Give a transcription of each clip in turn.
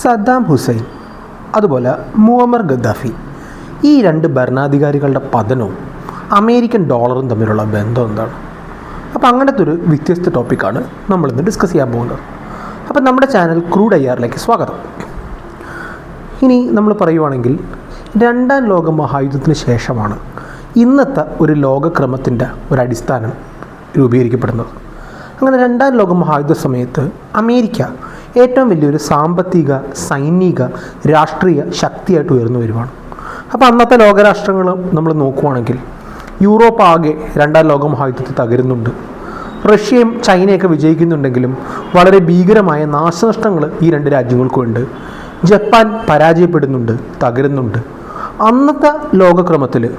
Saddam Hussain അതുപോലെ മുഹമ്മർ Gaddafi. ഈ രണ്ട് ഭരണാധികാരികളുടെ പതനവും അമേരിക്കൻ ഡോളറും തമ്മിലുള്ള ബന്ധം എന്താണ്? അപ്പോൾ അങ്ങനത്തെ ഒരു വ്യത്യസ്ത ടോപ്പിക്കാണ് നമ്മളിന്ന് ഡിസ്കസ് ചെയ്യാൻ പോകുന്നത്. അപ്പോൾ നമ്മുടെ ചാനൽ ക്രൂഡ് ഐ ആറിലേക്ക് സ്വാഗതം. ഇനി നമ്മൾ പറയുവാണെങ്കിൽ രണ്ടാം ലോക മഹായുദ്ധത്തിന് ശേഷമാണ് ഇന്നത്തെ ഒരു ലോകക്രമത്തിന്റെ ഒരു അടിസ്ഥാനം രൂപീകരിക്കപ്പെടുന്നത്. അങ്ങനെ രണ്ടാം ലോക മഹായുദ്ധ സമയത്ത് അമേരിക്ക ഏറ്റവും വലിയൊരു സാമ്പത്തിക സൈനിക രാഷ്ട്രീയ ശക്തിയായിട്ട് ഉയർന്നു വരുവാണ്. അപ്പോൾ അന്നത്തെ ലോകരാഷ്ട്രങ്ങൾ നമ്മൾ നോക്കുവാണെങ്കിൽ യൂറോപ്പ് ആകെ രണ്ടാം ലോക മഹായുദ്ധത്തിൽ തകരുന്നുണ്ട്. റഷ്യയും ചൈനയൊക്കെ വിജയിക്കുന്നുണ്ടെങ്കിലും വളരെ ഭീകരമായ നാശനഷ്ടങ്ങൾ ഈ രണ്ട് രാജ്യങ്ങൾക്കുണ്ട്. ജപ്പാൻ പരാജയപ്പെടുന്നുണ്ട് തകരുന്നുണ്ട്. അന്നത്തെ ലോകക്രമത്തിൽ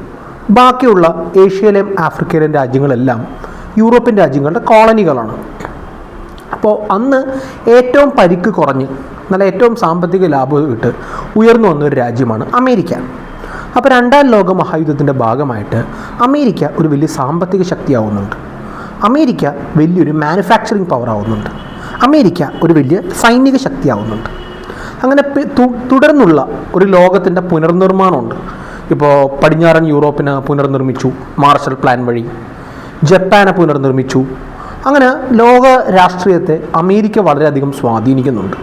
ബാക്കിയുള്ള ഏഷ്യയിലെയും ആഫ്രിക്കയിലെയും രാജ്യങ്ങളെല്ലാം യൂറോപ്യൻ രാജ്യങ്ങളുടെ കോളനികളാണ്. അപ്പോൾ അന്ന് ഏറ്റവും പരിക്ക് കുറഞ്ഞ് നല്ല ഏറ്റവും സാമ്പത്തിക ലാഭം ഇട്ട് ഉയർന്നു വന്ന ഒരു രാജ്യമാണ് അമേരിക്ക. അപ്പോൾ രണ്ടാം ലോക മഹായുദ്ധത്തിന്റെ ഭാഗമായിട്ട് അമേരിക്ക ഒരു വലിയ സാമ്പത്തിക ശക്തിയാവുന്നുണ്ട്. അമേരിക്ക വലിയൊരു മാനുഫാക്ചറിങ് പവർ ആവുന്നുണ്ട്. അമേരിക്ക ഒരു വലിയ സൈനിക ശക്തിയാവുന്നുണ്ട്. അങ്ങനെ തുടർന്നുള്ള ഒരു ലോകത്തിന്റെ പുനർനിർമ്മാണമുണ്ട്. ഇപ്പോൾ പടിഞ്ഞാറൻ യൂറോപ്പിനെ പുനർനിർമ്മിച്ചു മാർഷൽ പ്ലാൻ വഴി. ജപ്പാനെ പുനർനിർമ്മിച്ചു. അങ്ങനെ ലോക രാഷ്ട്രീയത്തെ അമേരിക്ക വളരെയധികം സ്വാധീനിക്കുന്നുണ്ട്.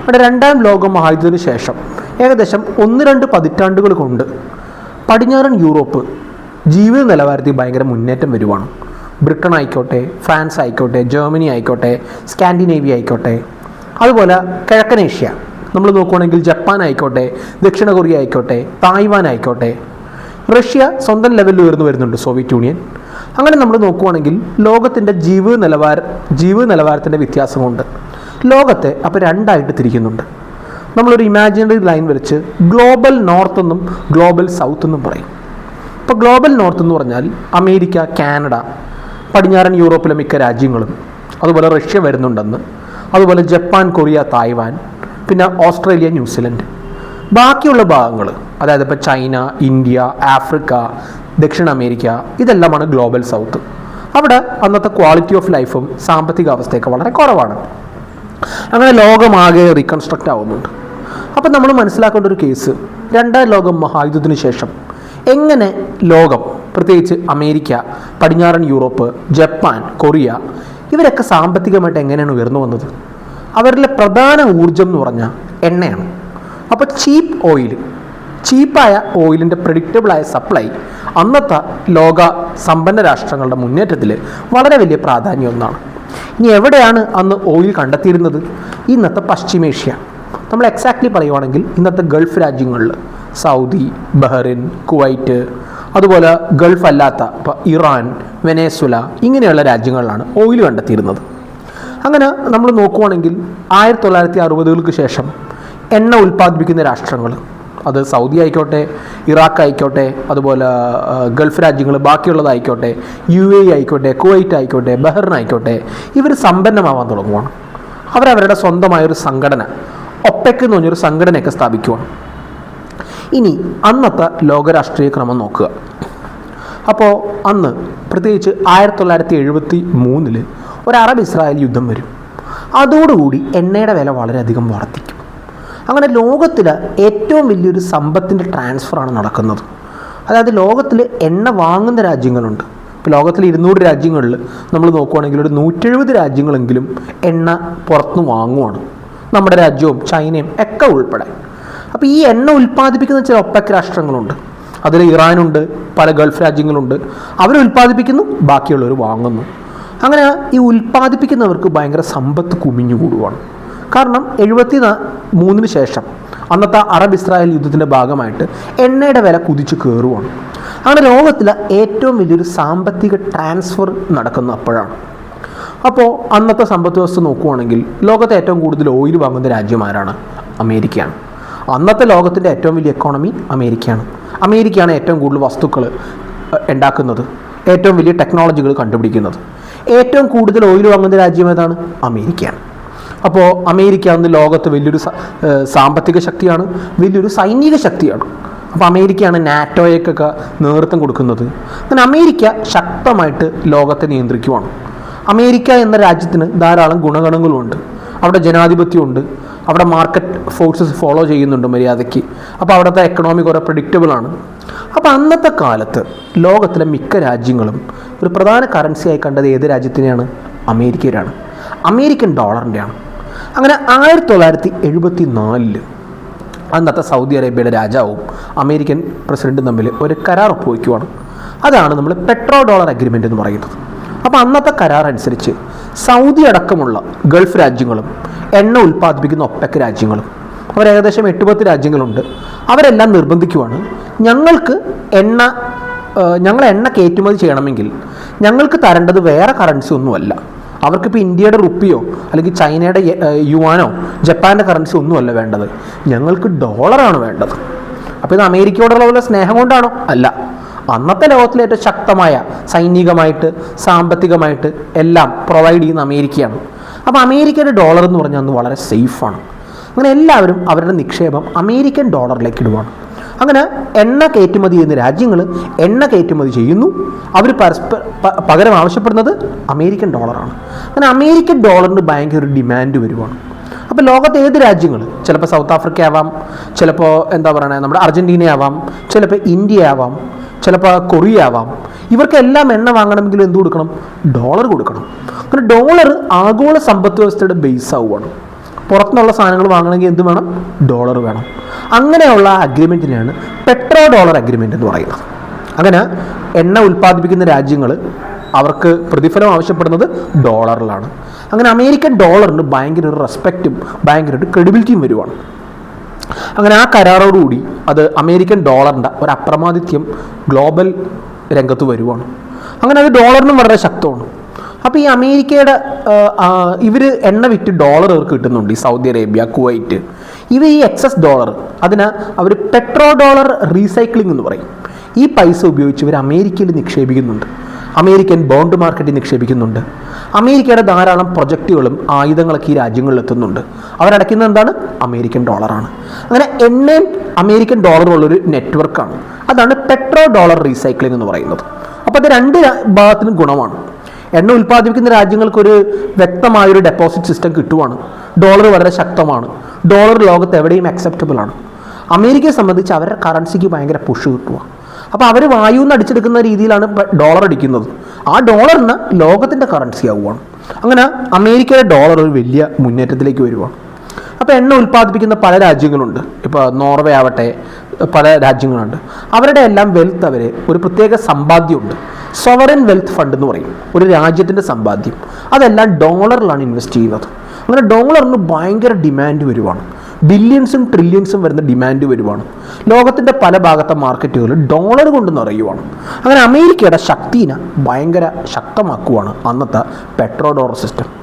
അവിടെ രണ്ടാം ലോക മഹായുദ്ധത്തിന് ശേഷം ഏകദേശം ഒന്ന് രണ്ട് പതിറ്റാണ്ടുകൾ കൊണ്ട് പടിഞ്ഞാറൻ യൂറോപ്പ് ജീവിത നിലവാരത്തിൽ ഭയങ്കര മുന്നേറ്റം വരുവാണ്. ബ്രിട്ടൻ ആയിക്കോട്ടെ ഫ്രാൻസ് ആയിക്കോട്ടെ ജർമ്മനി ആയിക്കോട്ടെ സ്കാൻഡിനേവിയ ആയിക്കോട്ടെ അതുപോലെ കിഴക്കൻ ഏഷ്യ. നമ്മൾ നോക്കുവാണെങ്കിൽ ജപ്പാൻ ആയിക്കോട്ടെ ദക്ഷിണ കൊറിയ ആയിക്കോട്ടെ തായ്വാൻ ആയിക്കോട്ടെ. റഷ്യ സ്വന്തം ലെവലിൽ ഉയർന്നു വരുന്നുണ്ട് സോവിയറ്റ് യൂണിയൻ. അങ്ങനെ നമ്മൾ നോക്കുവാണെങ്കിൽ ലോകത്തിന്റെ ജീവ നിലവാര ജീവ നിലവാരത്തിന്റെ വ്യത്യാസമുണ്ട്. ലോകത്തെ അപ്പോൾ രണ്ടായിട്ട് തിരിക്കുന്നുണ്ട്. നമ്മളൊരു ഇമാജിനറി ലൈൻ വരച്ച് ഗ്ലോബൽ നോർത്ത് എന്നും ഗ്ലോബൽ സൗത്ത് എന്നും പറയും. ഇപ്പോൾ ഗ്ലോബൽ നോർത്ത് എന്ന് പറഞ്ഞാൽ അമേരിക്ക കാനഡ പടിഞ്ഞാറൻ യൂറോപ്പിലെ മിക്ക രാജ്യങ്ങളും അതുപോലെ റഷ്യ വരുന്നുണ്ടെന്ന് അതുപോലെ ജപ്പാൻ കൊറിയ തായ്വാൻ പിന്നെ ഓസ്ട്രേലിയ ന്യൂസിലൻഡ്. ബാക്കിയുള്ള ഭാഗങ്ങൾ അതായത് ഇപ്പോൾ ചൈന ഇന്ത്യ ആഫ്രിക്ക ദക്ഷിണ അമേരിക്ക ഇതെല്ലാമാണ് ഗ്ലോബൽ സൗത്ത് അവിടെ അന്നത്തെ ക്വാളിറ്റി ഓഫ് ലൈഫും സാമ്പത്തിക അവസ്ഥയൊക്കെ വളരെ കുറവാണ്. അങ്ങനെ ലോകമാകെ റീകൺസ്ട്രക്റ്റ് ആവുന്നുണ്ട്. അപ്പം നമ്മൾ മനസ്സിലാക്കേണ്ട ഒരു കേസ് രണ്ടാം ലോകം മഹായുദ്ധത്തിന് ശേഷം എങ്ങനെ ലോകം പ്രത്യേകിച്ച് അമേരിക്ക പടിഞ്ഞാറൻ യൂറോപ്പ് ജപ്പാൻ കൊറിയ ഇവരൊക്കെ സാമ്പത്തികമായിട്ട് എങ്ങനെയാണ് ഉയർന്നു വന്നത്? അവരിലെ പ്രധാന ഊർജം എന്ന് പറഞ്ഞാൽ എണ്ണയാണ്. അപ്പോൾ ചീപ്പ് ഓയിൽ ചീപ്പായ ഓയിലിന്റെ പ്രഡിക്റ്റബിളായ സപ്ലൈ അന്നത്തെ ലോക സമ്പന്ന രാഷ്ട്രങ്ങളുടെ മുന്നേറ്റത്തിൽ വളരെ വലിയ പ്രാധാന്യം ഒന്നാണ് ഇനി എവിടെയാണ് അന്ന് ഓയിൽ കണ്ടെത്തിയിരുന്നത്? ഇന്നത്തെ പശ്ചിമേഷ്യ. നമ്മൾ എക്സാക്ട്ലി പറയുവാണെങ്കിൽ ഇന്നത്തെ ഗൾഫ് രാജ്യങ്ങളിൽ സൗദി ബഹ്റിൻ കുവൈറ്റ് അതുപോലെ ഗൾഫ് അല്ലാത്ത ഇപ്പോൾ ഇറാൻ വെനേസുല ഇങ്ങനെയുള്ള രാജ്യങ്ങളിലാണ് ഓയിൽ കണ്ടെത്തിയിരുന്നത്. അങ്ങനെ നമ്മൾ നോക്കുവാണെങ്കിൽ ആയിരത്തി തൊള്ളായിരത്തി അറുപതുകൾക്ക് ശേഷം എണ്ണ ഉൽപ്പാദിപ്പിക്കുന്ന രാഷ്ട്രങ്ങൾ അത് സൗദി ആയിക്കോട്ടെ ഇറാഖ് ആയിക്കോട്ടെ അതുപോലെ ഗൾഫ് രാജ്യങ്ങൾ ബാക്കിയുള്ളതായിക്കോട്ടെ യു എ ആയിക്കോട്ടെ കുവൈറ്റ് ആയിക്കോട്ടെ ബഹ്റിൻ ആയിക്കോട്ടെ ഇവർ സമ്പന്നമാവാൻ തുടങ്ങുവാണ്. അവരവരുടെ സ്വന്തമായൊരു സംഘടന ഒപ്പെക്ക് എന്ന് പറഞ്ഞൊരു സംഘടനയൊക്കെ സ്ഥാപിക്കുവാണ്. ഇനി അന്നത്തെ ലോകരാഷ്ട്രീയ ക്രമം നോക്കുക. അപ്പോൾ അന്ന് പ്രത്യേകിച്ച് ആയിരത്തി തൊള്ളായിരത്തി എഴുപത്തി മൂന്നിൽ ഒരു അറബ് ഇസ്രായേൽ യുദ്ധം വരും. അതോടുകൂടി എണ്ണയുടെ വില വളരെയധികം വർദ്ധിക്കും. അങ്ങനെ ലോകത്തിൽ ഏറ്റവും വലിയൊരു സമ്പത്തിന്റെ ട്രാൻസ്ഫറാണ് നടക്കുന്നത്. അതായത് ലോകത്തിൽ എണ്ണ വാങ്ങുന്ന രാജ്യങ്ങളുണ്ട്. ഇപ്പോൾ ലോകത്തിലെ ഇരുന്നൂറ് രാജ്യങ്ങളിൽ നമ്മൾ നോക്കുവാണെങ്കിൽ ഒരു നൂറ്റെഴുപത് രാജ്യങ്ങളെങ്കിലും എണ്ണ പുറത്തുനിന്ന് വാങ്ങുവാണ്. നമ്മുടെ രാജ്യവും ചൈനയും ഒക്കെ ഉൾപ്പെടെ. അപ്പോൾ ഈ എണ്ണ ഉൽപ്പാദിപ്പിക്കുന്ന ചില ഒപ്പക് രാഷ്ട്രങ്ങളുണ്ട്. അതിൽ ഇറാനുണ്ട് പല ഗൾഫ് രാജ്യങ്ങളുണ്ട്. അവർ ഉൽപ്പാദിപ്പിക്കുന്നു ബാക്കിയുള്ളവർ വാങ്ങുന്നു. അങ്ങനെ ഈ ഉൽപ്പാദിപ്പിക്കുന്നവർക്ക് ഭയങ്കര സമ്പത്ത് കുമിഞ്ഞു കൂടുവാണ് കാരണം എഴുപത്തി മൂന്നിന് ശേഷം അന്നത്തെ അറബ് ഇസ്രായേൽ യുദ്ധത്തിന്റെ ഭാഗമായിട്ട് എണ്ണയുടെ വില കുതിച്ച് കയറുവാണ് അങ്ങനെ ലോകത്തിലെ ഏറ്റവും വലിയൊരു സാമ്പത്തിക ട്രാൻസ്ഫർ നടക്കുന്ന അപ്പോഴാണ്. അപ്പോൾ അന്നത്തെ സമ്പദ് വ്യവസ്ഥ നോക്കുവാണെങ്കിൽ ലോകത്തെ ഏറ്റവും കൂടുതൽ ഓയിൽ വാങ്ങുന്ന രാജ്യമാരാണ്? അമേരിക്കയാണ്. അന്നത്തെ ലോകത്തിന്റെ ഏറ്റവും വലിയ എക്കോണമി അമേരിക്കയാണ്. അമേരിക്കയാണ് ഏറ്റവും കൂടുതൽ വസ്തുക്കൾ ഉണ്ടാക്കുന്നത്. ഏറ്റവും വലിയ ടെക്നോളജികൾ കണ്ടുപിടിക്കുന്നത്. ഏറ്റവും കൂടുതൽ ഓയിൽ വാങ്ങുന്ന രാജ്യം ഏതാണ്? അമേരിക്കയാണ്. അപ്പോൾ അമേരിക്ക അന്ന് ലോകത്ത് വലിയൊരു സാമ്പത്തിക ശക്തിയാണ് വലിയൊരു സൈനിക ശക്തിയാണ്. അപ്പോൾ അമേരിക്കയാണ് നാറ്റോയ്ക്കൊക്കെ നേതൃത്വം കൊടുക്കുന്നത്. അങ്ങനെ അമേരിക്ക ശക്തമായിട്ട് ലോകത്തെ നിയന്ത്രിക്കുവാണ്. അമേരിക്ക എന്ന രാജ്യത്തിന് ധാരാളം ഗുണഗണങ്ങളുമുണ്ട് അവിടെ ജനാധിപത്യമുണ്ട്. അവിടെ മാർക്കറ്റ് ഫോഴ്സസ് ഫോളോ ചെയ്യുന്നുണ്ട് മര്യാദയ്ക്ക്. അപ്പോൾ അവിടുത്തെ എക്കണോമി കുറേ പ്രഡിക്റ്റബിൾ ആണ്. അപ്പോൾ അന്നത്തെ കാലത്ത് ലോകത്തിലെ മിക്ക രാജ്യങ്ങളും ഒരു പ്രധാന കറൻസിയായി കണ്ടത് ഏത് രാജ്യത്തിനെയാണ്? അമേരിക്കയിലാണ്. അമേരിക്കൻ ഡോളറിന്റെയാണ് അങ്ങനെ ആയിരത്തി തൊള്ളായിരത്തി എഴുപത്തി നാലിൽ അന്നത്തെ സൗദി അറേബ്യയുടെ രാജാവും അമേരിക്കൻ പ്രസിഡന്റും തമ്മിൽ ഒരു കരാർ ഒപ്പുവയ്ക്കുവാണ് അതാണ് നമ്മൾ പെട്രോ ഡോളർ അഗ്രിമെന്റ് എന്ന് പറയുന്നത്. അപ്പോൾ അന്നത്തെ കരാർ അനുസരിച്ച് സൗദി അടക്കമുള്ള ഗൾഫ് രാജ്യങ്ങളും എണ്ണ ഉൽപ്പാദിപ്പിക്കുന്ന ഒപ്പക്ക് രാജ്യങ്ങളും അവർ ഏകദേശം എട്ട് പത്ത് രാജ്യങ്ങളുണ്ട്. അവരെല്ലാം നിർബന്ധിക്കുവാണ്. ഞങ്ങൾക്ക് എണ്ണ ഞങ്ങൾ എണ്ണ കയറ്റുമതി ചെയ്യണമെങ്കിൽ ഞങ്ങൾക്ക് തരേണ്ടത് വേറെ കറൻസി ഒന്നുമല്ല. അവർക്കിപ്പോൾ ഇന്ത്യയുടെ റുപ്പിയോ അല്ലെങ്കിൽ ചൈനയുടെ യുവാനോ ജപ്പാന്റെ കറൻസി ഒന്നുമല്ല വേണ്ടത്. ഞങ്ങൾക്ക് ഡോളറാണ് വേണ്ടത്. അപ്പോൾ ഇത് അമേരിക്കയോടുള്ള പോലെ സ്നേഹം കൊണ്ടാണോ? അല്ല. അന്നത്തെ ലോകത്തിലെ ഏറ്റവും ശക്തമായ സൈനികമായിട്ട് സാമ്പത്തികമായിട്ട് എല്ലാം പ്രൊവൈഡ് ചെയ്യുന്ന അമേരിക്കയാണ്. അപ്പോൾ അമേരിക്കയുടെ ഡോളർ എന്ന് പറഞ്ഞാൽ അന്ന് വളരെ സേഫാണ് അങ്ങനെ എല്ലാവരും അവരുടെ നിക്ഷേപം അമേരിക്കൻ ഡോളറിലേക്ക് ഇടുവാണ്. അങ്ങനെ എണ്ണ കയറ്റുമതി ചെയ്യുന്ന രാജ്യങ്ങൾ എണ്ണ കയറ്റുമതി ചെയ്യുന്നു. അവർ പരസ്പര പകരം ആവശ്യപ്പെടുന്നത് അമേരിക്കൻ ഡോളറാണ്. അങ്ങനെ അമേരിക്കൻ ഡോളറിന് ഭയങ്കര ഡിമാൻഡ് വരുവാണ്. അപ്പോൾ ലോകത്തെ ഏത് രാജ്യങ്ങൾ ചിലപ്പോൾ സൗത്ത് ആഫ്രിക്ക ആവാം ചിലപ്പോൾ എന്താ പറയുക നമ്മുടെ അർജന്റീന ആവാം ചിലപ്പോൾ ഇന്ത്യ ആവാം ചിലപ്പോൾ കൊറിയ ആവാം. ഇവർക്കെല്ലാം എണ്ണ വാങ്ങണമെങ്കിൽ എന്ത് കൊടുക്കണം? ഡോളർ കൊടുക്കണം. അങ്ങനെ ഡോളർ ആഗോള സമ്പദ് വ്യവസ്ഥയുടെ ബേസ് ആവുകയാണ് പുറത്തുനിന്നുള്ള സാധനങ്ങൾ വാങ്ങണമെങ്കിൽ എന്ത് വേണം? ഡോളർ വേണം. അങ്ങനെയുള്ള അഗ്രിമെന്റിനെയാണ് പെട്രോ ഡോളർ അഗ്രിമെന്റ് എന്ന് പറയുന്നത്. അങ്ങനെ എണ്ണ ഉൽപ്പാദിപ്പിക്കുന്ന രാജ്യങ്ങൾ അവർക്ക് പ്രതിഫലം ആവശ്യപ്പെടുന്നത് ഡോളറിലാണ് അങ്ങനെ അമേരിക്കൻ ഡോളറിന് ഭയങ്കര ഒരു റെസ്പെക്റ്റും ഭയങ്കര ഒരു ക്രെഡിബിലിറ്റിയും വരുവാണ്. അങ്ങനെ ആ കരാറോടുകൂടി അത് അമേരിക്കൻ ഡോളറിന്റെ ഒരു അപ്രമാദിത്യം ഗ്ലോബൽ രംഗത്ത് വരുവാണ്. അങ്ങനെ അത് ഡോളറിനും വളരെ ശക്തമാണ്. അപ്പോൾ ഈ അമേരിക്കയുടെ ഇവർ എണ്ണ വിറ്റ് ഡോളർ അവർക്ക് കിട്ടുന്നുണ്ട് ഈ സൗദി അറേബ്യ കുവൈറ്റ്. ഇവ ഈ എക്സസ് ഡോളർ അതിന് അവർ പെട്രോ ഡോളർ റീസൈക്ലിംഗ് എന്ന് പറയും. ഈ പൈസ ഉപയോഗിച്ച് ഇവർ അമേരിക്കയിൽ നിക്ഷേപിക്കുന്നുണ്ട്. അമേരിക്കൻ ബോണ്ട് മാർക്കറ്റിൽ നിക്ഷേപിക്കുന്നുണ്ട്. അമേരിക്കയുടെ ധാരാളം പ്രൊജക്റ്റുകളും ആയുധങ്ങളൊക്കെ ഈ രാജ്യങ്ങളിൽ എത്തുന്നുണ്ട്. അവരടയ്ക്കുന്നത് എന്താണ്? അമേരിക്കൻ ഡോളറാണ്. അങ്ങനെ എണ്ണയും അമേരിക്കൻ ഡോളറും ഉള്ളൊരു നെറ്റ്വർക്കാണ്. അതാണ് പെട്രോ ഡോളർ റീസൈക്ലിംഗ് എന്ന് പറയുന്നത്. അപ്പോൾ അത് രണ്ട് ഭാഗത്തിനും ഗുണമാണ്. എണ്ണ ഉൽപ്പാദിപ്പിക്കുന്ന രാജ്യങ്ങൾക്കൊരു വ്യക്തമായൊരു ഡെപ്പോസിറ്റ് സിസ്റ്റം കിട്ടുവാണ്. ഡോളർ വളരെ ശക്തമാണ്. ഡോളർ ലോകത്ത് എവിടെയും അക്സെപ്റ്റബിൾ ആണ്. അമേരിക്കയെ സംബന്ധിച്ച് അവരുടെ കറൻസിക്ക് ഭയങ്കര പുഷ് കിട്ടുക അപ്പോൾ അവർ വായുന്ന് അടിച്ചെടുക്കുന്ന രീതിയിലാണ് ഡോളർ അടിക്കുന്നത്. ആ ഡോളറിന് ലോകത്തിന്റെ കറൻസി ആവുകയാണ് അങ്ങനെ അമേരിക്കയുടെ ഡോളർ ഒരു വലിയ മുന്നേറ്റത്തിലേക്ക് വരുവാണ്. അപ്പോൾ എണ്ണ ഉൽപ്പാദിപ്പിക്കുന്ന പല രാജ്യങ്ങളുണ്ട്. ഇപ്പോൾ നോർവേ ആവട്ടെ പല രാജ്യങ്ങളുണ്ട്. അവരുടെ എല്ലാം വെൽത്ത് അവർ ഒരു പ്രത്യേക സമ്പാദ്യമുണ്ട്. സോവറിൻ വെൽത്ത് ഫണ്ട് എന്ന് പറയും. ഒരു രാജ്യത്തിന്റെ സമ്പാദ്യം. അതെല്ലാം ഡോളറിലാണ് ഇൻവെസ്റ്റ് ചെയ്യുന്നത്. അങ്ങനെ ഡോളറിന് ഭയങ്കര ഡിമാൻഡ് വരുവാണ്. ബില്യൺസും ട്രില്യൺസും വരുന്ന ഡിമാൻഡ് വരുവാണ്. ലോകത്തിന്റെ പല ഭാഗത്തെ മാർക്കറ്റുകൾ ഡോളർ കൊണ്ട് നിറയുവാണ്. അങ്ങനെ അമേരിക്കയുടെ ശക്തിനെ ഭയങ്കര ശക്തമാക്കുവാണ് അന്നത്തെ പെട്രോ ഡോളർ സിസ്റ്റം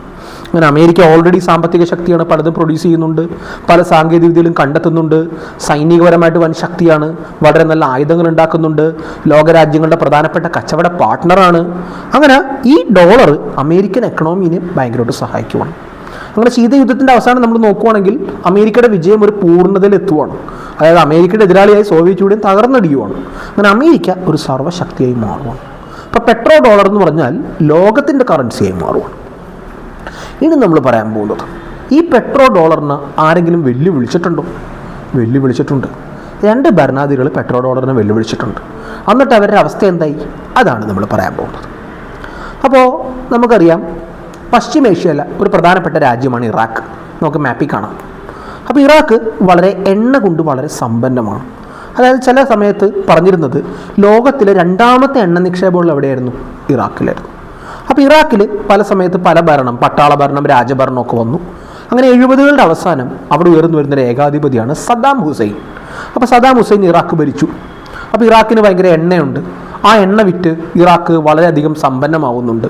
അങ്ങനെ അമേരിക്ക ഓൾറെഡി സാമ്പത്തിക ശക്തിയാണ് പലതും പ്രൊഡ്യൂസ് ചെയ്യുന്നുണ്ട് പല സാങ്കേതിക വിദ്യയിലും കണ്ടെത്തുന്നുണ്ട് സൈനികപരമായിട്ട് വൻ ശക്തിയാണ് വളരെ നല്ല ആയുധങ്ങൾ ഉണ്ടാക്കുന്നുണ്ട് ലോകരാജ്യങ്ങളുടെ പ്രധാനപ്പെട്ട കച്ചവട പാർട്ട്ണറാണ് അങ്ങനെ ഈ ഡോളർ അമേരിക്കൻ എക്കണോമിനെ ഭയങ്കരമായിട്ട് സഹായിക്കുവാണ്. അങ്ങനെ ശീതയുദ്ധത്തിന്റെ അവസാനം നമ്മൾ നോക്കുവാണെങ്കിൽ അമേരിക്കയുടെ വിജയം ഒരു പൂർണതയിൽ എത്തുവാണ്. അതായത് അമേരിക്കയുടെ എതിരാളിയായി സോവിയറ്റ് യൂണിയൻ തകർന്നടിയുവാണ്. അങ്ങനെ അമേരിക്ക ഒരു സർവശക്തിയായി മാറുവാണ്. അപ്പോൾ പെട്രോ ഡോളർ എന്ന് പറഞ്ഞാൽ ലോകത്തിന്റെ കറൻസിയായി മാറുവാണ്. ഇനി നമ്മൾ പറയാൻ പോകുന്നത് ഈ പെട്രോ ഡോളറിന് ആരെങ്കിലും വെല്ലുവിളിച്ചിട്ടുണ്ടോ? വെല്ലുവിളിച്ചിട്ടുണ്ട്. രണ്ട് ഭരണാധികൾ പെട്രോ ഡോളറിനെ വെല്ലുവിളിച്ചിട്ടുണ്ട്. എന്നിട്ട് അവരുടെ അവസ്ഥ എന്തായി? അതാണ് നമ്മൾ പറയാൻ പോകുന്നത്. അപ്പോൾ നമുക്കറിയാം പശ്ചിമേഷ്യയിലെ ഒരു പ്രധാനപ്പെട്ട രാജ്യമാണ് ഇറാഖ്. നമുക്ക് മാപ്പിൽ കാണാം. അപ്പോൾ ഇറാഖ് വളരെ എണ്ണ കൊണ്ട് വളരെ സമ്പന്നമാണ്. അതായത് ചില സമയത്ത് പറഞ്ഞിരുന്നത് ലോകത്തിലെ രണ്ടാമത്തെ എണ്ണ നിക്ഷേപമുള്ള എവിടെയായിരുന്നു? ഇറാഖിലായിരുന്നു. അപ്പോൾ ഇറാഖിൽ പല സമയത്ത് പല ഭരണം പട്ടാള ഭരണം രാജഭരണം ഒക്കെ വന്നു. അങ്ങനെ എഴുപതുകളുടെ അവസാനം അവിടെ ഉയർന്നു വരുന്ന ഒരു ഏകാധിപതിയാണ് സദ്ദാം ഹുസൈൻ. അപ്പോൾ സദ്ദാം ഹുസൈൻ ഇറാഖ് ഭരിച്ചു. അപ്പോൾ ഇറാഖിന് ഭയങ്കര എണ്ണയുണ്ട്. ആ എണ്ണ വിറ്റ് ഇറാഖ് വളരെയധികം സമ്പന്നമാവുന്നുണ്ട്.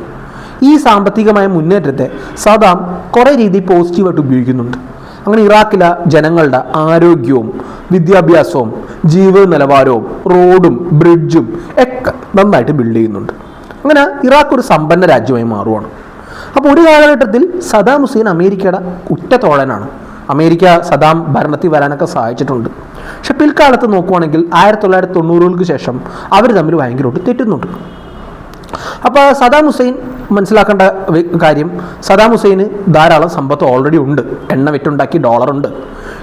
ഈ സാമ്പത്തികമായ മുന്നേറ്റത്തെ സദാം കുറേ രീതി പോസിറ്റീവായിട്ട് ഉപയോഗിക്കുന്നുണ്ട്. അങ്ങനെ ഇറാഖിലെ ജനങ്ങളുടെ ആരോഗ്യവും വിദ്യാഭ്യാസവും ജീവിത നിലവാരവും റോഡും ബ്രിഡ്ജും ഒക്കെ നന്നായിട്ട് ബിൽഡ് ചെയ്യുന്നുണ്ട്. അങ്ങനെ ഇറാഖ് ഒരു സമ്പന്ന രാജ്യമായി മാറുവാണ്. അപ്പോൾ ഒരു കാലഘട്ടത്തിൽ സദാം ഹുസൈൻ അമേരിക്കയുടെ ഉറ്റ തോഴനാണ് അമേരിക്ക സദാം ഭരണത്തിൽ വരാനൊക്കെ സഹായിച്ചിട്ടുണ്ട്. പക്ഷെ പിൽക്കാലത്ത് നോക്കുവാണെങ്കിൽ ആയിരത്തി തൊള്ളായിരത്തി തൊണ്ണൂറുകൾക്ക് ശേഷം അവർ തമ്മിൽ ഭയങ്കരമായിട്ട് തെറ്റുന്നുണ്ട്. അപ്പോൾ സദാം ഹുസൈൻ മനസ്സിലാക്കേണ്ട കാര്യം സദാം ഹുസൈന് ധാരാളം സമ്പത്ത് ഓൾറെഡി ഉണ്ട്. എണ്ണ വിറ്റുണ്ടാക്കി ഡോളറുണ്ട്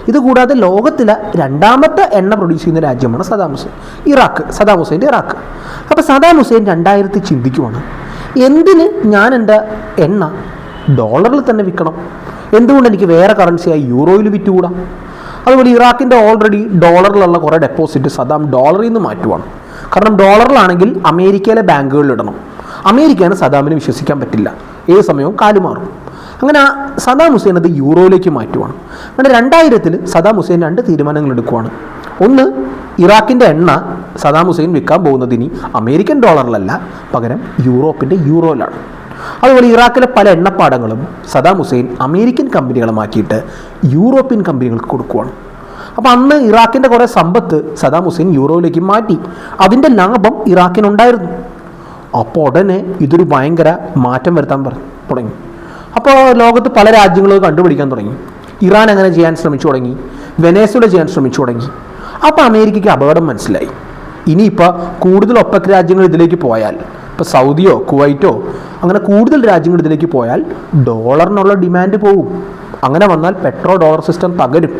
ഇതുകൂടാതെ ലോകത്തിലെ രണ്ടാമത്തെ എണ്ണ പ്രൊഡ്യൂസ് ചെയ്യുന്ന രാജ്യമാണ് സദാം ഹുസൈൻ. ഇറാഖ് സദാം ഹുസൈന്റെ ഇറാഖ്. അപ്പോൾ സദാം ഹുസൈൻ രണ്ടായിരത്തി ചിന്തിക്കുവാണ്. എന്തിന് ഞാൻ എന്റെ എണ്ണ ഡോളറിൽ തന്നെ വിൽക്കണം? എന്തുകൊണ്ട് എനിക്ക് വേറെ കറൻസിയായി യൂറോയിൽ വിറ്റുകൂടാ? അതുപോലെ ഇറാഖിന്റെ ഓൾറെഡി ഡോളറിലുള്ള കുറേ ഡെപ്പോസിറ്റ് സദാം ഡോളറിൽ നിന്ന് മാറ്റുവാണ്. കാരണം ഡോളറിലാണെങ്കിൽ അമേരിക്കയിലെ ബാങ്കുകളിൽ ഇടണം. അമേരിക്കയാണ് സദാമിന് വിശ്വസിക്കാൻ പറ്റില്ല. ഏത് സമയവും കാലുമാറും അങ്ങനെ സദാം ഹുസൈൻ അത് യൂറോയിലേക്ക് മാറ്റുവാണ്. അങ്ങനെ രണ്ടായിരത്തിൽ സദാം ഹുസൈൻ രണ്ട് തീരുമാനങ്ങൾ എടുക്കുവാണ്. ഒന്ന് ഇറാഖിന്റെ എണ്ണ സദാം ഹുസൈൻ വിൽക്കാൻ പോകുന്നത് ഇനി അമേരിക്കൻ ഡോളറിലല്ല പകരം യൂറോപ്പിന്റെ യൂറോയിലാണ്. അതുപോലെ ഇറാഖിലെ പല എണ്ണപ്പാടങ്ങളും സദാം ഹുസൈൻ അമേരിക്കൻ കമ്പനികളെ മാറ്റിയിട്ട് യൂറോപ്യൻ കമ്പനികൾക്ക് കൊടുക്കുവാണ്. അപ്പോൾ അന്ന് ഇറാഖിന്റെ കുറേ സമ്പത്ത് സദാം ഹുസൈൻ യൂറോയിലേക്ക് മാറ്റി. അതിന്റെ ലാഭം ഇറാഖിനുണ്ടായിരുന്നു. അപ്പോൾ ഉടനെ ഇതൊരു ഭയങ്കര മാറ്റം വരുത്താൻ തുടങ്ങി. അപ്പോൾ ലോകത്ത് പല രാജ്യങ്ങളും കണ്ടുപിടിക്കാൻ തുടങ്ങി. ഇറാൻ അങ്ങനെ ചെയ്യാൻ ശ്രമിച്ചു തുടങ്ങി. വെനേസുല ചെയ്യാൻ ശ്രമിച്ചു തുടങ്ങി. അപ്പോൾ അമേരിക്കയ്ക്ക് അപകടം മനസ്സിലായി. ഇനിയിപ്പോൾ കൂടുതൽ ഒപ്പക് രാജ്യങ്ങൾ ഇതിലേക്ക് പോയാൽ ഇപ്പോൾ സൗദിയോ കുവൈറ്റോ അങ്ങനെ കൂടുതൽ രാജ്യങ്ങൾ ഇതിലേക്ക് പോയാൽ ഡോളറിനുള്ള ഡിമാൻഡ് പോകും അങ്ങനെ വന്നാൽ പെട്രോ ഡോളർ സിസ്റ്റം തകരും.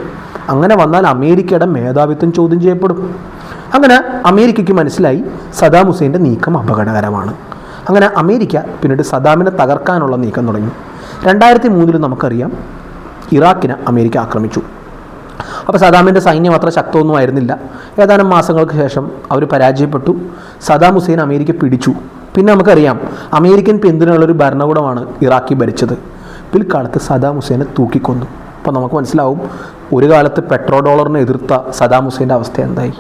അങ്ങനെ വന്നാൽ അമേരിക്കയുടെ മേധാവിത്വം ചോദ്യം ചെയ്യപ്പെടും. അങ്ങനെ അമേരിക്കയ്ക്ക് മനസ്സിലായി സദാം ഹുസൈന്റെ നീക്കം അപകടകരമാണ്. അങ്ങനെ അമേരിക്ക പിന്നീട് സദാമിനെ തകർക്കാനുള്ള നീക്കം തുടങ്ങി. രണ്ടായിരത്തി മൂന്നിൽ നമുക്കറിയാം ഇറാഖിനെ അമേരിക്ക ആക്രമിച്ചു. അപ്പോൾ സദാമിന്റെ സൈന്യം അത്ര ശക്തമൊന്നും ആയിരുന്നില്ല. ഏതാനും മാസങ്ങൾക്ക് ശേഷം അവർ പരാജയപ്പെട്ടു. സദാം ഹുസൈൻ അമേരിക്ക പിടിച്ചു. പിന്നെ നമുക്കറിയാം അമേരിക്കൻ പിന്തുണയുള്ളൊരു ഭരണകൂടമാണ് ഇറാഖി ഭരിച്ചത്. പിൽക്കാലത്ത് സദാം ഹുസൈനെ തൂക്കിക്കൊന്നു. അപ്പോൾ നമുക്ക് മനസ്സിലാവും ഒരു കാലത്ത് പെട്രോ ഡോളറിനെ എതിർത്ത സദാം ഹുസൈന്റെ അവസ്ഥ എന്തായി?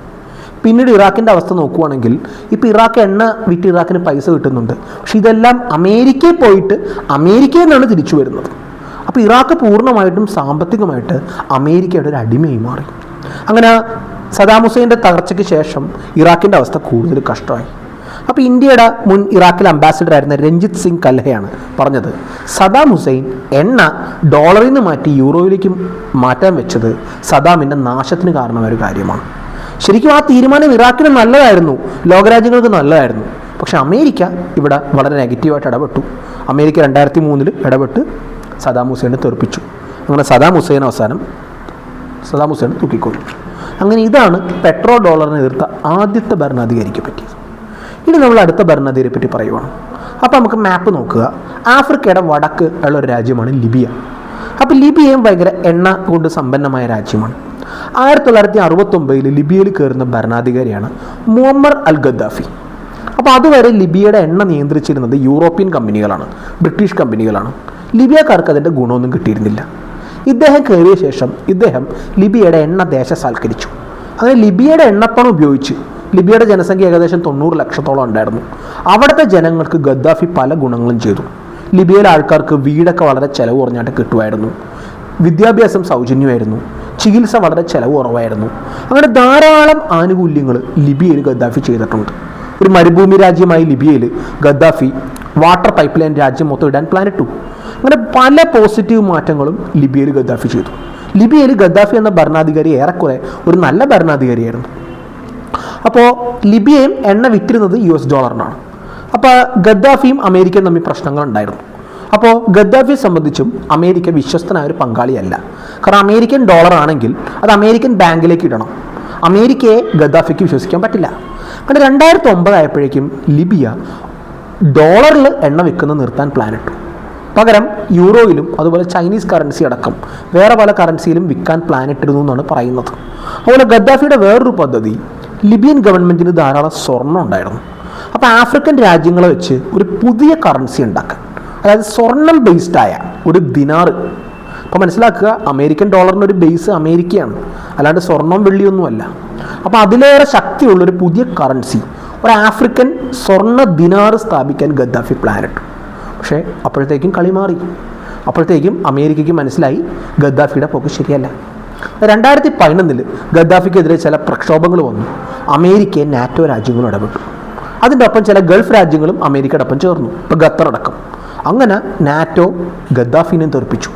പിന്നീട് ഇറാഖിന്റെ അവസ്ഥ നോക്കുവാണെങ്കിൽ ഇപ്പോൾ ഇറാഖ് എണ്ണ വിറ്റ് ഇറാഖിന് പൈസ കിട്ടുന്നുണ്ട്. പക്ഷെ ഇതെല്ലാം അമേരിക്കയിൽ പോയിട്ട് അമേരിക്കയിൽ നിന്നാണ് തിരിച്ചു വരുന്നത്. അപ്പോൾ ഇറാഖ് പൂർണമായിട്ടും സാമ്പത്തികമായിട്ട് അമേരിക്കയുടെ ഒരു അടിമയായി മാറി. അങ്ങനെ സദാം ഹുസൈന്റെ തകർച്ചയ്ക്ക് ശേഷം ഇറാഖിന്റെ അവസ്ഥ കൂടുതൽ കഷ്ടമായി. അപ്പോൾ ഇന്ത്യയുടെ മുൻ ഇറാഖിലെ അംബാസിഡർ ആയിരുന്ന രഞ്ജിത്ത് സിംഗ് കൽഹയാണ് പറഞ്ഞത് സദാം ഹുസൈൻ എണ്ണ ഡോളറിൽ നിന്ന് മാറ്റി യൂറോയിലേക്ക് മാറ്റാൻ വെച്ചത് സദാമിന്റെ നാശത്തിന് കാരണമായ ഒരു കാര്യമാണ്. ശരിക്കും ആ തീരുമാനം ഇറാഖിന് നല്ലതായിരുന്നു ലോകരാജ്യങ്ങൾക്ക് നല്ലതായിരുന്നു. പക്ഷേ അമേരിക്ക ഇവിടെ വളരെ നെഗറ്റീവായിട്ട് ഇടപെട്ടു. അമേരിക്ക രണ്ടായിരത്തി മൂന്നിൽ ഇടപെട്ട് സദാം ഹുസൈനെ തെറിപ്പിച്ചു. അങ്ങനെ സദാം ഹുസൈൻ അവസാനം സദാം ഹുസൈൻ തൂക്കിക്കൊന്നു. അങ്ങനെ ഇതാണ് പെട്രോ ഡോളറിനെ എതിർത്ത ആദ്യത്തെ ഭരണാധികാരിക്ക് പറ്റിയത്. ഇനി നമ്മൾ അടുത്ത ഭരണാധികാരിയെ പറ്റി പറയുവാണ്. അപ്പോൾ നമുക്ക് മാപ്പ് നോക്കുക. ആഫ്രിക്കയുടെ വടക്ക് ഉള്ള ഒരു രാജ്യമാണ് ലിബിയ. അപ്പോൾ ലിബിയയും ഭയങ്കര എണ്ണ കൊണ്ട് സമ്പന്നമായ രാജ്യമാണ്. ആയിരത്തി തൊള്ളായിരത്തി അറുപത്തൊമ്പതിൽ ലിബിയയിൽ കയറുന്ന ഭരണാധികാരിയാണ് മുഹമ്മർ അൽ ഗദ്ദാഫി. അപ്പോൾ അതുവരെ ലിബിയയുടെ എണ്ണ നിയന്ത്രിച്ചിരുന്നത് യൂറോപ്യൻ കമ്പനികളാണ്. ബ്രിട്ടീഷ് കമ്പനികളാണ്. ലിബിയക്കാർക്ക് അതിന്റെ ഗുണമൊന്നും കിട്ടിയിരുന്നില്ല. ഇദ്ദേഹം കയറിയ ശേഷം ഇദ്ദേഹം ലിബിയയുടെ എണ്ണ ദേശസാൽക്കരിച്ചു. അങ്ങനെ ലിബിയയുടെ എണ്ണപ്പണം ഉപയോഗിച്ച് ലിബിയയുടെ ജനസംഖ്യ ഏകദേശം തൊണ്ണൂറ് ലക്ഷത്തോളം ഉണ്ടായിരുന്നു. അവിടുത്തെ ജനങ്ങൾക്ക് ഗദ്ദാഫി പല ഗുണങ്ങളും ചെയ്തു. ലിബിയയിലെ ആൾക്കാർക്ക് വീടൊക്കെ വളരെ ചിലവ് കുറഞ്ഞായിട്ട് കിട്ടുമായിരുന്നു. വിദ്യാഭ്യാസം സൗജന്യമായിരുന്നു. ചികിത്സ വളരെ ചിലവ് കുറവായിരുന്നു. അങ്ങനെ ധാരാളം ആനുകൂല്യങ്ങൾ ലിബിയയിൽ ഗദ്ദാഫി ചെയ്തിട്ടുണ്ട്. ഒരു മരുഭൂമി രാജ്യമായി ലിബിയയിൽ ഗദ്ദാഫി വാട്ടർ പൈപ്പ് ലൈൻ രാജ്യം മൊത്തം ഇടാൻ പ്ലാൻ ഇട്ടു. അങ്ങനെ പല പോസിറ്റീവ് മാറ്റങ്ങളും ലിബിയയിൽ ഗദ്ദാഫി ചെയ്തു. ലിബിയയിൽ ഗദ്ദാഫി എന്ന ഭരണാധികാരി ഏറെക്കുറെ ഒരു നല്ല ഭരണാധികാരിയായിരുന്നു. അപ്പോൾ ലിബിയയും എണ്ണ വിറ്റിരുന്നത് യു എസ് ഡോളറിനാണ്. അപ്പോൾ ഗദ്ദാഫിയും അമേരിക്കയും തമ്മിൽ പ്രശ്നങ്ങളുണ്ടായിരുന്നു. അപ്പോൾ ഗദ്ദാഫിയെ സംബന്ധിച്ചും അമേരിക്ക വിശ്വസ്തനായ ഒരു പങ്കാളിയല്ല. കാരണം അമേരിക്കൻ ഡോളർ ആണെങ്കിൽ അത് അമേരിക്കൻ ബാങ്കിലേക്ക് ഇടണം. അമേരിക്കയെ ഗദ്ദാഫിക്ക് വിശ്വസിക്കാൻ പറ്റില്ല. കാരണം രണ്ടായിരത്തി ഒമ്പതായപ്പോഴേക്കും ലിബിയ ഡോളറിൽ എണ്ണ വിൽക്കുന്നത് നിർത്താൻ പ്ലാൻ ഇട്ടു. പകരം യൂറോയിലും അതുപോലെ ചൈനീസ് കറൻസി അടക്കം വേറെ പല കറൻസിയിലും വിൽക്കാൻ പ്ലാൻ ഇട്ടിരുന്നു എന്നാണ് പറയുന്നത്. അതുപോലെ ഗദ്ദാഫിയുടെ വേറൊരു പദ്ധതി ലിബിയൻ ഗവൺമെന്റിന് ധാരാളം സ്വർണം ഉണ്ടായിരുന്നു. അപ്പോൾ ആഫ്രിക്കൻ രാജ്യങ്ങളെ വെച്ച് ഒരു പുതിയ കറൻസി ഉണ്ടാക്കാൻ. അതായത് സ്വർണം ബേസ്ഡായ ഒരു ദിനാറ്. അപ്പോൾ മനസ്സിലാക്കുക അമേരിക്കൻ ഡോളറിന്റെ ഒരു ബേസ് അമേരിക്കയാണ്. അല്ലാണ്ട് സ്വർണം വെള്ളിയൊന്നുമല്ല. അപ്പോൾ അതിലേറെ ശക്തിയുള്ളൊരു പുതിയ കറൻസി ഒരു ആഫ്രിക്കൻ സ്വർണ ദിനാറ് സ്ഥാപിക്കാൻ ഗദ്ദാഫി പ്ലാൻ ഇട്ടു. പക്ഷേ അപ്പോഴത്തേക്കും കളി മാറി. അപ്പോഴത്തേക്കും അമേരിക്കയ്ക്ക് മനസ്സിലായി ഗദ്ദാഫിയുടെ പോക്ക് ശരിയല്ല. രണ്ടായിരത്തി പതിനൊന്നിൽ ഗദ്ദാഫിക്കെതിരെ ചില പ്രക്ഷോഭങ്ങൾ വന്നു. അമേരിക്കയെ നാറ്റോ രാജ്യങ്ങളും ഇടപെട്ടു. അതിന്റെ ഒപ്പം ചില ഗൾഫ് രാജ്യങ്ങളും അമേരിക്കയുടെ ഒപ്പം ചേർന്നു. ഇപ്പോൾ ഖത്തർ അടക്കം. അങ്ങനെ നാറ്റോ ഗദ്ദാഫിനെ തെറിപ്പിച്ചു.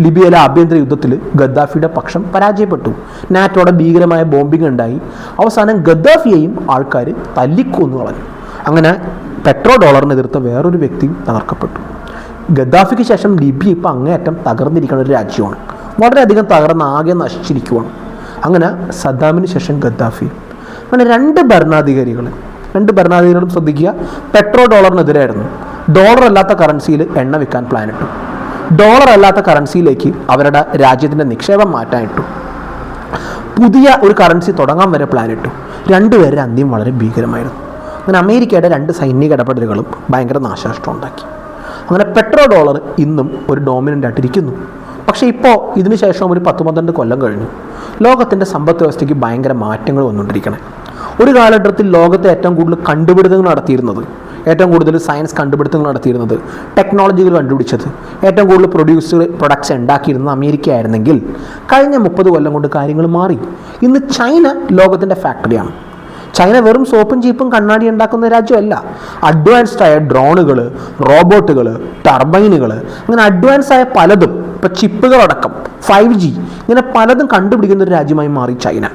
ലിബിയയിലെ ആഭ്യന്തര യുദ്ധത്തിൽ ഗദ്ദാഫിയുടെ പക്ഷം പരാജയപ്പെട്ടു. നാറ്റോടെ ഭീകരമായ ബോംബിംഗ് ഉണ്ടായി. അവസാനം ഗദ്ദാഫിയെയും ആൾക്കാർ തല്ലിക്കൊന്നു കളഞ്ഞു. അങ്ങനെ പെട്രോ ഡോളറിനെ എതിർത്ത വേറൊരു വ്യക്തിയും തകർക്കപ്പെട്ടു. ഗദ്ദാഫിക്ക് ശേഷം ലിബിയ ഇപ്പോൾ അങ്ങേയറ്റം തകർന്നിരിക്കുന്ന ഒരു രാജ്യമാണ്. വളരെയധികം തകർന്ന് ആകെ നശിച്ചിരിക്കുവാണ്. അങ്ങനെ സദ്ദാമിന് ശേഷം ഗദ്ദാഫി. അങ്ങനെ രണ്ട് ഭരണാധികാരികൾ രണ്ട് ഭരണാധികാരികളും ശ്രദ്ധിക്കുക പെട്രോ ഡോളറിനെതിരായിരുന്നു. ഡോളർ അല്ലാത്ത കറൻസിയിൽ എണ്ണ വിൽക്കാൻ പ്ലാൻ ഇട്ടു. ഡോളർ അല്ലാത്ത കറൻസിയിലേക്ക് അവരുടെ രാജ്യത്തിന്റെ നിക്ഷേപം മാറ്റാനിട്ടു. പുതിയ ഒരു കറൻസി തുടങ്ങാൻ വരെ പ്ലാൻ ഇട്ടു. രണ്ടുപേരുടെ അന്ത്യം വളരെ ഭീകരമായിരുന്നു. അങ്ങനെ അമേരിക്കയുടെ രണ്ട് സൈനിക ഇടപെടലുകളും ഭയങ്കര നാശനഷ്ടം ഉണ്ടാക്കി അങ്ങനെ പെട്രോ ഡോളർ ഇന്നും ഒരു ഡോമിനന്റ് ആയിട്ടിരിക്കുന്നു പക്ഷേ ഇപ്പോൾ ഇതിനു ശേഷം ഒരു പത്ത് പന്ത്രണ്ട് കൊല്ലം കഴിഞ്ഞു. ലോകത്തിന്റെ സമ്പദ് വ്യവസ്ഥയ്ക്ക് ഭയങ്കര മാറ്റങ്ങൾ വന്നുകൊണ്ടിരിക്കണേ. ഒരു കാലഘട്ടത്തിൽ ലോകത്തെ ഏറ്റവും കൂടുതൽ കണ്ടുപിടുത്തങ്ങൾ നടത്തിയിരുന്നത് ഏറ്റവും കൂടുതൽ സയൻസ് കണ്ടുപിടുത്തങ്ങൾ നടത്തിയിരുന്നത് ടെക്നോളജികൾ കണ്ടുപിടിച്ചത്. ഏറ്റവും കൂടുതൽ പ്രൊഡ്യൂസർ പ്രൊഡക്ട്സ് ഉണ്ടാക്കിയിരുന്നത് അമേരിക്ക ആയിരുന്നെങ്കിൽ കഴിഞ്ഞ മുപ്പത് കൊല്ലം കൊണ്ട് കാര്യങ്ങൾ മാറി. ഇന്ന് ചൈന ലോകത്തിന്റെ ഫാക്ടറിയാണ് ചൈന വെറും സോപ്പും ചീപ്പും കണ്ണാടി ഉണ്ടാക്കുന്ന രാജ്യമല്ല. അഡ്വാൻസ്ഡ് ആയ ഡ്രോണുകൾ റോബോട്ടുകൾ ടർബൈനുകൾ അങ്ങനെ അഡ്വാൻസ് ആയ പലതും ഇപ്പോൾ ചിപ്പുകളടക്കം ഫൈവ് ജി ഇങ്ങനെ പലതും കണ്ടുപിടിക്കുന്ന ഒരു രാജ്യമായി മാറി ചൈന.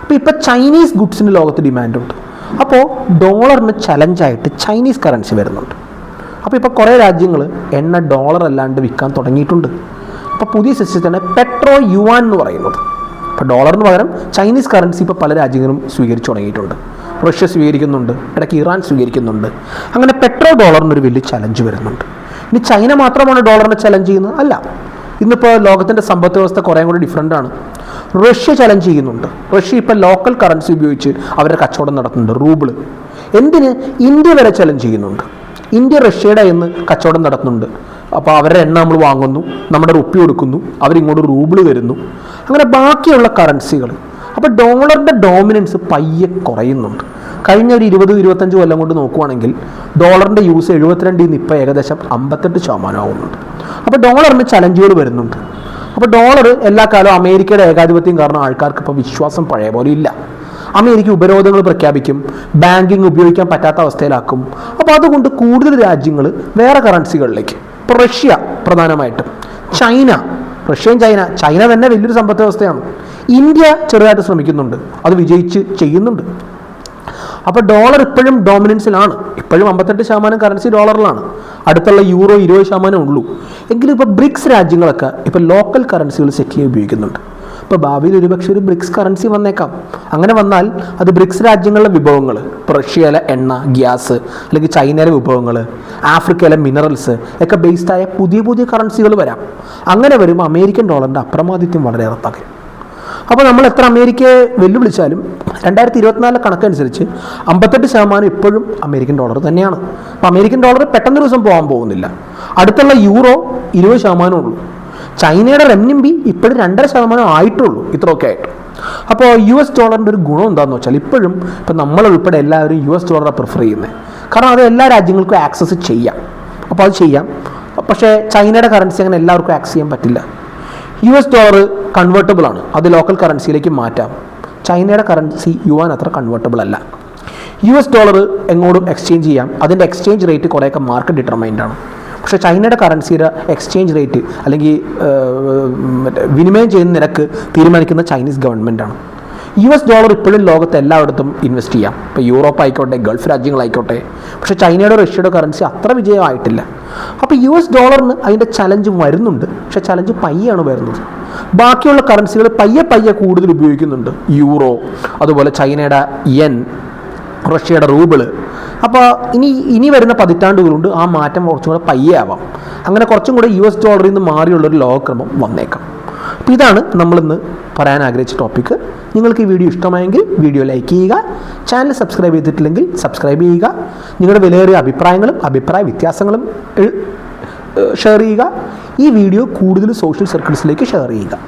അപ്പോൾ ഇപ്പോൾ ചൈനീസ് ഗുഡ്സിന് ലോകത്ത് ഡിമാൻഡുണ്ട് അപ്പോൾ ഡോളറിന് ചലഞ്ചായിട്ട് ചൈനീസ് കറൻസി വരുന്നുണ്ട്. അപ്പോൾ ഇപ്പോൾ കുറേ രാജ്യങ്ങൾ എണ്ണ ഡോളർ അല്ലാണ്ട് വിൽക്കാൻ തുടങ്ങിയിട്ടുണ്ട്. അപ്പോൾ പുതിയ സിസ്റ്റത്തിന് പെട്രോ യുവാൻ എന്ന് പറയുന്നത്. അപ്പോൾ ഡോളറിന് പകരം ചൈനീസ് കറൻസി ഇപ്പോൾ പല രാജ്യങ്ങളും സ്വീകരിച്ചു തുടങ്ങിയിട്ടുണ്ട്. റഷ്യ സ്വീകരിക്കുന്നുണ്ട് ഇടയ്ക്ക് ഇറാൻ സ്വീകരിക്കുന്നുണ്ട്. അങ്ങനെ പെട്രോ ഡോളറിനൊരു വലിയ ചലഞ്ച് വരുന്നുണ്ട്. ഇനി ചൈന മാത്രമാണ് ഡോളറിനെ ചലഞ്ച് ചെയ്യുന്നത്? അല്ല. ഇന്നിപ്പോൾ ലോകത്തിന്റെ സമ്പദ് വ്യവസ്ഥ കുറേ കൂടി ഡിഫറെന്റ് ആണ്. റഷ്യ ചലഞ്ച് ചെയ്യുന്നുണ്ട്. റഷ്യ ഇപ്പോൾ ലോക്കൽ കറൻസി ഉപയോഗിച്ച് അവരുടെ കച്ചവടം നടത്തുന്നുണ്ട് റൂബിൾ എന്തിന്? ഇന്ത്യ വരെ ചലഞ്ച് ചെയ്യുന്നുണ്ട്. ഇന്ത്യ റഷ്യയുടെ എന്ന് കച്ചവടം നടത്തുന്നുണ്ട്. അപ്പോൾ അവരുടെ എണ്ണ നമ്മൾ വാങ്ങുന്നു നമ്മുടെ റുപ്പി കൊടുക്കുന്നു അവരിങ്ങോട്ട് റൂബിൾ തരുന്നു. അങ്ങനെ ബാക്കിയുള്ള കറൻസികൾ അപ്പോൾ ഡോളറിന്റെ ഡോമിനൻസ് പയ്യെ കുറയുന്നുണ്ട്. കഴിഞ്ഞ ഒരു ഇരുപത് ഇരുപത്തഞ്ച് കൊല്ലം കൊണ്ട് നോക്കുവാണെങ്കിൽ ഡോളറിന്റെ യൂസ് എഴുപത്തിരണ്ടിൽ നിന്ന് ഇപ്പോൾ ഏകദേശം അമ്പത്തെട്ട് ശതമാനമാകുന്നുണ്ട് അപ്പോൾ ഡോളറിന് ചലഞ്ചുകൾ വരുന്നുണ്ട് അപ്പോൾ ഡോളർ എല്ലാ കാലവും അമേരിക്കയുടെ ഏകാധിപത്യം കാരണം ആൾക്കാർക്ക് ഇപ്പോൾ വിശ്വാസം പഴയ പോലെ ഇല്ല. അമേരിക്ക ഉപരോധങ്ങൾ പ്രഖ്യാപിക്കും ബാങ്കിങ് ഉപയോഗിക്കാൻ പറ്റാത്ത അവസ്ഥയിലാക്കും. അപ്പോൾ അതുകൊണ്ട് കൂടുതൽ രാജ്യങ്ങൾ വേറെ കറൻസികളിലേക്ക് ഇപ്പോൾ റഷ്യ പ്രധാനമായിട്ടും ചൈന റഷ്യയും ചൈന ചൈന തന്നെ വലിയൊരു സമ്പദ് വ്യവസ്ഥയാണ്. ഇന്ത്യ ചെറുതായിട്ട് ശ്രമിക്കുന്നുണ്ട് അത് വിജയിച്ച് ചെയ്യുന്നുണ്ട്. അപ്പോൾ ഡോളർ ഇപ്പോഴും ഡോമിനൻസിലാണ് ഇപ്പോഴും അമ്പത്തെട്ട് ശതമാനം കറൻസി ഡോളറിലാണ് അടുത്തുള്ള യൂറോ ഇരുപത് ശതമാനം ഉള്ളൂ. എങ്കിലും ഇപ്പോൾ ബ്രിക്സ് രാജ്യങ്ങളൊക്കെ ഇപ്പോൾ ലോക്കൽ കറൻസികൾ സെറ്റ് ചെയ്യാൻ ഉപയോഗിക്കുന്നുണ്ട്. ഇപ്പോൾ ഭാവിയിൽ ഒരുപക്ഷെ ഒരു ബ്രിക്സ് കറൻസി വന്നേക്കാം. അങ്ങനെ വന്നാൽ അത് ബ്രിക്സ് രാജ്യങ്ങളിലെ വിഭവങ്ങൾ ഇപ്പോൾ റഷ്യയിലെ എണ്ണ ഗ്യാസ് അല്ലെങ്കിൽ ചൈനയിലെ വിഭവങ്ങൾ ആഫ്രിക്കയിലെ മിനറൽസ് ഒക്കെ ബേസ്ഡായ പുതിയ പുതിയ കറൻസികൾ വരാം. അങ്ങനെ വരുമ്പോൾ അമേരിക്കൻ ഡോളറിന്റെ അപ്രമാദിത്യം വളരെ തകരും. അപ്പോൾ നമ്മൾ എത്ര അമേരിക്കയെ വെല്ലുവിളിച്ചാലും രണ്ടായിരത്തി ഇരുപത്തിനാലിലെ കണക്കനുസരിച്ച് അമ്പത്തെട്ട് ശതമാനം ഇപ്പോഴും അമേരിക്കൻ ഡോളർ തന്നെയാണ്. അപ്പോൾ അമേരിക്കൻ ഡോളർ പെട്ടെന്ന് ദിവസം പോകാൻ പോകുന്നില്ല. അടുത്തുള്ള യൂറോ ഇരുപത് ശതമാനം ഉള്ളൂ. ചൈനയുടെ റെന്നിമ്പി ഇപ്പോഴും രണ്ടര ശതമാനം ആയിട്ടുള്ളൂ ഇത്രയൊക്കെ. ആയിട്ട് അപ്പോൾ യു എസ് ഡോളറിന്റെ ഒരു ഗുണം എന്താണെന്ന് വെച്ചാൽ ഇപ്പോഴും ഇപ്പം നമ്മൾ ഉൾപ്പെടെ എല്ലാവരും യു എസ് ഡോളറാണ് പ്രിഫർ ചെയ്യുന്നത് കാരണം അത് എല്ലാ രാജ്യങ്ങൾക്കും ആക്സസ് ചെയ്യാം. അപ്പോൾ അത് ചെയ്യാം. പക്ഷേ ചൈനയുടെ കറൻസി അങ്ങനെ എല്ലാവർക്കും ആക്സസ് ചെയ്യാൻ പറ്റില്ല. യു എസ് ഡോളർ കൺവേർട്ടബിൾ ആണ്. അത് ലോക്കൽ കറൻസിയിലേക്ക് മാറ്റാം. ചൈനയുടെ കറൻസി യുവാൻ അത്ര കൺവേർട്ടബിൾ അല്ല. യു എസ് ഡോളർ എങ്ങോട്ടും എക്സ്ചേഞ്ച് ചെയ്യാം. അതിന്റെ എക്സ്ചേഞ്ച് റേറ്റ് കുറേയൊക്കെ മാർക്കറ്റ് ഡിറ്റർമൈൻഡ് ആണ്. പക്ഷേ ചൈനയുടെ കറൻസിയുടെ എക്സ്ചേഞ്ച് റേറ്റ് അല്ലെങ്കിൽ വിനിമയം ചെയ്യുന്ന നിരക്ക് തീരുമാനിക്കുന്ന ചൈനീസ് ഗവൺമെന്റാണ് യു എസ് ഡോളർ ഇപ്പോഴും ലോകത്ത് എല്ലായിടത്തും ഇൻവെസ്റ്റ് ചെയ്യാം. ഇപ്പോൾ യൂറോപ്പ് ആയിക്കോട്ടെ ഗൾഫ് രാജ്യങ്ങളായിക്കോട്ടെ. പക്ഷേ ചൈനയുടെ റഷ്യയുടെ കറൻസി അത്ര വിജയമായിട്ടില്ല. അപ്പോൾ യു എസ് ഡോളറിന് അതിന്റെ ചലഞ്ച് വരുന്നുണ്ട്. പക്ഷേ ചലഞ്ച് പയ്യാണ് വരുന്നത്. ബാക്കിയുള്ള കറൻസികൾ പയ്യെ പയ്യെ കൂടുതൽ ഉപയോഗിക്കുന്നുണ്ട്. യൂറോ അതുപോലെ ചൈനയുടെ യെൻ റഷ്യയുടെ റൂബിൾ അപ്പോൾ ഇനി ഇനി വരുന്ന പതിറ്റാണ്ടുകളുണ്ട് ആ മാറ്റം കുറച്ചും കൂടെ പയ്യെ ആവാം. അങ്ങനെ കുറച്ചും കൂടെ യു എസ് ഡോളറിൽ നിന്ന് മാറിയുള്ളൊരു ലോകക്രമം വന്നേക്കാം. അപ്പോൾ ഇതാണ് നമ്മളിന്ന് പറയാൻ ആഗ്രഹിച്ച ടോപ്പിക്ക് നിങ്ങൾക്ക് ഈ വീഡിയോ ഇഷ്ടമായെങ്കിൽ വീഡിയോ ലൈക്ക് ചെയ്യുക ചാനൽ സബ്സ്ക്രൈബ് ചെയ്തിട്ടില്ലെങ്കിൽ സബ്സ്ക്രൈബ് ചെയ്യുക നിങ്ങളുടെ വിലയേറിയ അഭിപ്രായങ്ങളും അഭിപ്രായ വ്യത്യാസങ്ങളും ഷെയർ ചെയ്യുക ഈ വീഡിയോ കൂടുതൽ സോഷ്യൽ സർക്കിൾസിലേക്ക് ഷെയർ ചെയ്യുക.